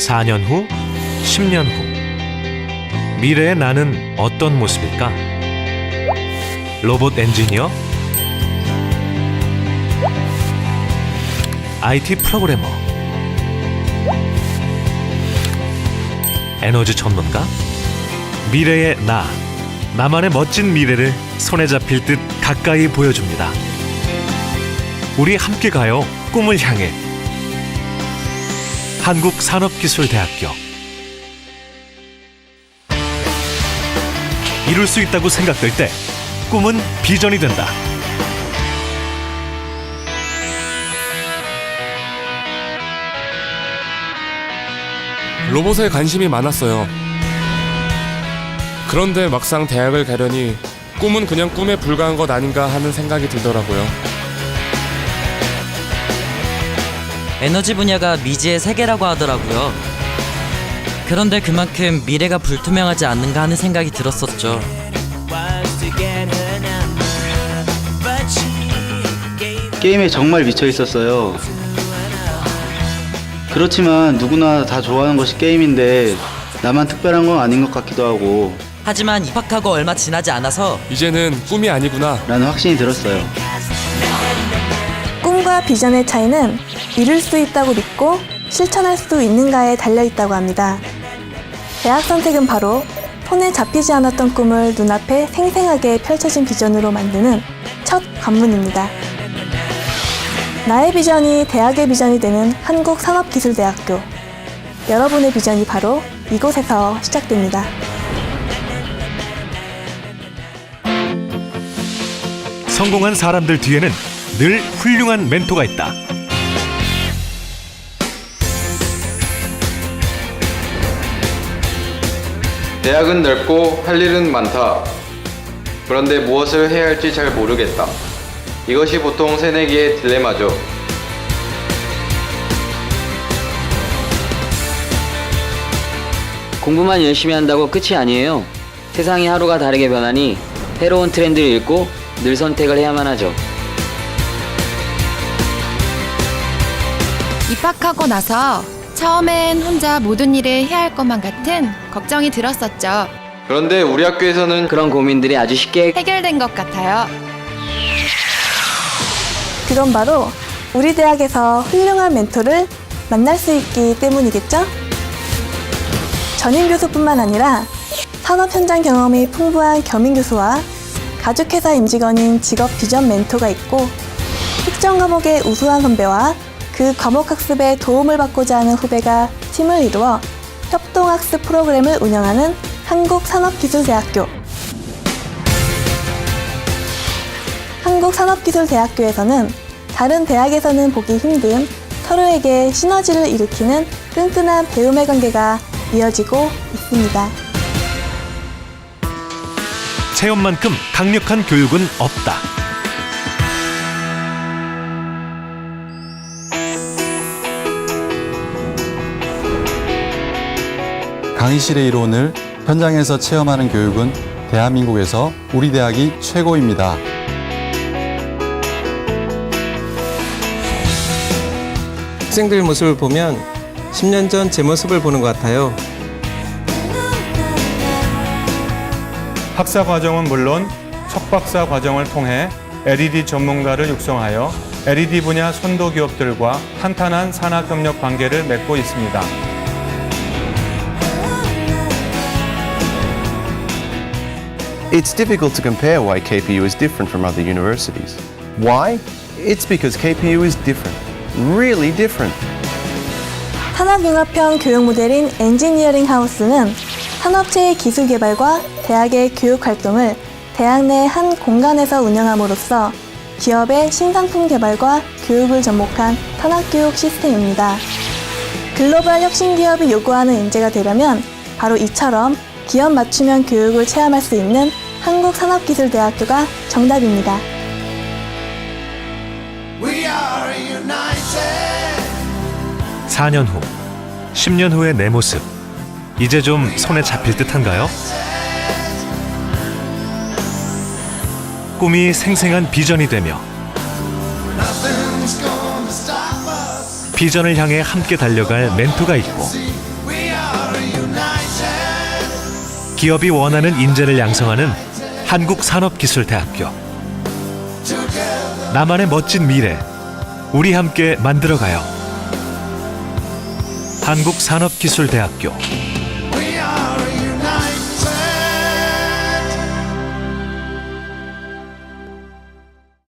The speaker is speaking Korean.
4년 후, 10년 후. 미래의 나는 어떤 모습일까? 로봇 엔지니어? IT 프로그래머? 에너지 전문가? 미래의 나. 나만의 멋진 미래를 손에 잡힐 듯 가까이 보여줍니다. 우리 함께 가요. 꿈을 향해. 한국산업기술대학교. 이룰 수 있다고 생각될 때 꿈은 비전이 된다. 로봇에 관심이 많았어요. 그런데 막상 대학을 가려니 꿈은 그냥 꿈에 불과한 것 아닌가 하는 생각이 들더라고요. 에너지 분야가 미지의 세계라고 하더라고요. 그런데 그만큼 미래가 불투명하지 않는가 하는 생각이 들었었죠. 게임에 정말 미쳐 있었어요. 그렇지만 누구나 다 좋아하는 것이 게임인데 나만 특별한 건 아닌 것 같기도 하고 하지만 입학하고 얼마 지나지 않아서 이제는 꿈이 아니구나. 라는 확신이 들었어요. 꿈과 비전의 차이는 이룰 수 있다고 믿고 실천할 수 있는가에 달려 있다고 합니다. 대학 선택은 바로 폰에 잡히지 않았던 꿈을 눈앞에 생생하게 펼쳐진 비전으로 만드는 첫 관문입니다. 나의 비전이 대학의 비전이 되는 한국산업기술대학교. 여러분의 비전이 바로 이곳에서 시작됩니다. 성공한 사람들 뒤에는 늘 훌륭한 멘토가 있다. 대학은 넓고 할 일은 많다. 그런데 무엇을 해야 할지 잘 모르겠다. 이것이 보통 새내기의 딜레마죠. 공부만 열심히 한다고 끝이 아니에요. 세상이 하루가 다르게 변하니 새로운 트렌드를 읽고 늘 선택을 해야만 하죠. 입학하고 나서 처음엔 혼자 모든 일을 해야 할 것만 같은 걱정이 들었었죠. 그런데 우리 학교에서는 그런 고민들이 아주 쉽게 해결된 것 같아요. 그건 바로 우리 대학에서 훌륭한 멘토를 만날 수 있기 때문이겠죠? 전임 교수뿐만 아니라 산업 현장 경험이 풍부한 겸임 교수와 가죽회사 임직원인 직업 비전 멘토가 있고 특정 과목의 우수한 선배와 그 과목 학습에 도움을 받고자 하는 후배가 팀을 이루어 협동학습 프로그램을 운영하는 한국산업기술대학교 한국산업기술대학교에서는 다른 대학에서는 보기 힘든 서로에게 시너지를 일으키는 끈끈한 배움의 관계가 이어지고 있습니다. 체험만큼 강력한 교육은 없다. 강의실의 이론을 현장에서 체험하는 교육은 대한민국에서 우리 대학이 최고입니다. 학생들 모습을 보면 10년 전 제 모습을 보는 것 같아요. 학사 과정은 물론 석박사 과정을 통해 LED 전문가를 육성하여 LED 분야 선도 기업들과 탄탄한 산학 협력 관계를 맺고 있습니다. It's difficult to compare why KPU is different from other universities. Why? It's because KPU is different. Really different. 산업융합형 교육 모델인 엔지니어링 하우스는 산업체의 기술 개발과 대학의 교육 활동을 대학 내 한 공간에서 운영함으로써 기업의 신상품 개발과 교육을 접목한 산학교육 시스템입니다. 글로벌 혁신 기업이 요구하는 인재가 되려면 바로 이처럼 기업 맞춤형 교육을 체험할 수 있는 한국산업기술대학교가 정답입니다. 4년 후, 10년 후의 내 모습. 이제 좀 손에 잡힐 듯한가요? 꿈이 생생한 비전이 되며 비전을 향해 함께 달려갈 멘토가 있고 기업이 원하는 인재를 양성하는 한국산업기술대학교. 나만의 멋진 미래, 우리 함께 만들어가요. 한국산업기술대학교.